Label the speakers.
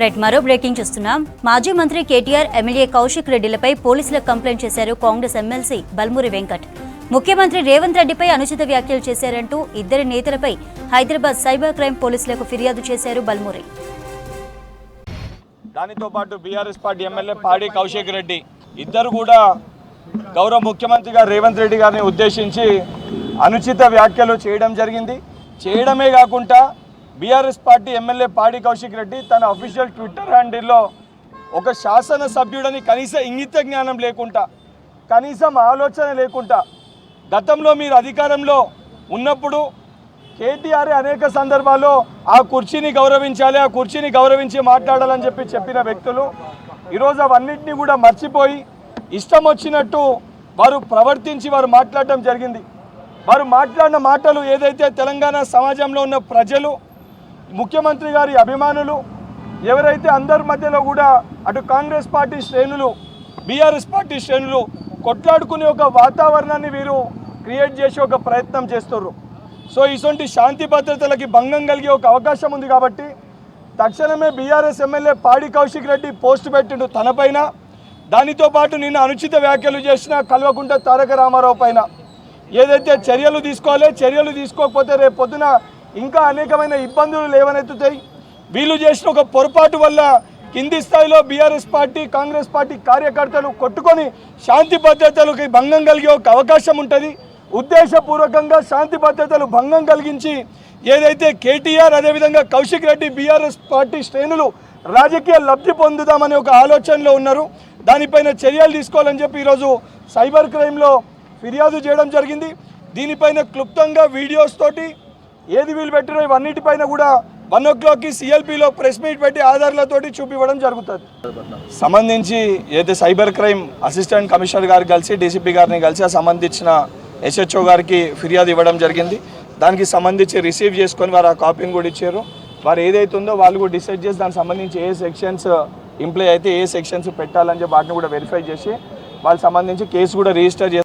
Speaker 1: Right మరో breaking చూస్తున్నాం. మాజీ మంత్రి కేటీఆర్ ఎమ్మెల్యే కౌశిక్ రెడ్డిలపై పోలీసులకు కంప్లైంట్ చేశారు కాంగ్రెస్ ఎమ్మెల్సీ బల్మూరి వెంకట్. ముఖ్యమంత్రి రేవంత్ రెడ్డిపై అనుచిత వ్యాఖ్యలు చేశారంటూ ఇద్దరి నేతలపై హైదరాబాద్ సైబర్ క్రైమ్ పోలీసులకు ఫిర్యాదు చేశారు బల్మూరి.
Speaker 2: దానితో పాటు బీఆర్ఎస్ పార్టీ ఎమ్మెల్యే పాడి కౌశిక్ రెడ్డి ఇద్దరు కూడా గౌరవ ముఖ్యమంత్రి గారు రేవంత్ రెడ్డి గారిని ఉద్దేశించి అనుచిత వ్యాఖ్యలు చేయడం జరిగింది. చేయడమే కాకుండా బీఆర్ఎస్ పార్టీ ఎమ్మెల్యే పాడి కౌశిక్ రెడ్డి తన అఫీషియల్ ట్విట్టర్ హ్యాండిల్లో ఒక శాసన సభ్యుడని కనీస ఇంగిత జ్ఞానం లేకుండా కనీసం ఆలోచన లేకుండా గతంలో మీరు అధికారంలో ఉన్నప్పుడు కేటీఆర్ అనేక సందర్భాల్లో ఆ కుర్చీని గౌరవించాలి ఆ కుర్చీని గౌరవించి మాట్లాడాలని చెప్పి చెప్పిన వ్యక్తులు ఈరోజు అవన్నింటినీ కూడా మర్చిపోయి ఇష్టం వచ్చినట్టు వారు ప్రవర్తించి వారు మాట్లాడటం జరిగింది. వారు మాట్లాడిన మాటలు ఏదైతే తెలంగాణ సమాజంలో ఉన్న ప్రజలు ముఖ్యమంత్రి గారి అభిమానులు ఎవరైతే అందరి మధ్యలో కూడా అటు కాంగ్రెస్ పార్టీ శ్రేణులు బీఆర్ఎస్ పార్టీ శ్రేణులు కొట్లాడుకునే ఒక వాతావరణాన్ని వీరు క్రియేట్ చేసే ఒక ప్రయత్నం చేస్తుర్రు. సో ఇటువంటి శాంతి భద్రతలకి భంగం కలిగే ఒక అవకాశం ఉంది కాబట్టి తక్షణమే బీఆర్ఎస్ ఎమ్మెల్యే పాడి కౌశిక్ రెడ్డి పోస్ట్ పెట్టిండు తనపైన. దానితో పాటు నిన్న అనుచిత వ్యాఖ్యలు చేసిన కల్వకుంట తారక రామారావు పైన. ఏదైతే చర్యలు తీసుకోవాలి చర్యలు తీసుకోకపోతే రేపు పొద్దున ఇంకా అనేకమైన ఇబ్బందులు లేవనెత్తుతాయి. వీళ్ళు చేసిన ఒక పొరపాటు వల్ల కింది స్థాయిలో బీఆర్ఎస్ పార్టీ కాంగ్రెస్ పార్టీ కార్యకర్తలు కొట్టుకొని శాంతి భద్రతలకి భంగం కలిగే ఒక అవకాశం ఉంటుంది. ఉద్దేశపూర్వకంగా శాంతి భద్రతలు భంగం కలిగించి ఏదైతే కేటీఆర్ అదేవిధంగా కౌశిక్ రెడ్డి బీఆర్ఎస్ పార్టీ శ్రేణులు రాజకీయ లబ్ధి పొందుదామనే ఒక ఆలోచనలో ఉన్నారు. దానిపైన చర్యలు తీసుకోవాలని చెప్పి ఈరోజు సైబర్ క్రైమ్లో ఫిర్యాదు చేయడం జరిగింది. దీనిపైన క్లుప్తంగా వీడియోస్ తోటి ఏది వీలు పెట్టినో ఇవన్నిటిపైన కూడా వన్ ఓ క్లాక్కి సిఎల్పిలో ప్రెస్ మీట్ పెట్టి ఆధార్లతో చూపివ్వడం జరుగుతుంది. సంబంధించి ఏదైతే సైబర్ క్రైమ్ అసిస్టెంట్ కమిషనర్ గారు కలిసి డీసీపీ గారిని కలిసి ఆ సంబంధించిన ఎస్హెచ్ఓ గారికి ఫిర్యాదు ఇవ్వడం జరిగింది. దానికి సంబంధించి రిసీవ్ చేసుకొని వారు ఆ కాపీని కూడా ఇచ్చారు. వారు ఏదైతే ఉందో వాళ్ళు కూడా డిసైడ్ చేసి దానికి సంబంధించి ఏ సెక్షన్స్ ఇంప్లై అయితే ఏ సెక్షన్స్ పెట్టాలని చెప్పి వాటిని కూడా వెరిఫై చేసి వాళ్ళకి సంబంధించి కేసు కూడా రిజిస్టర్ చేసి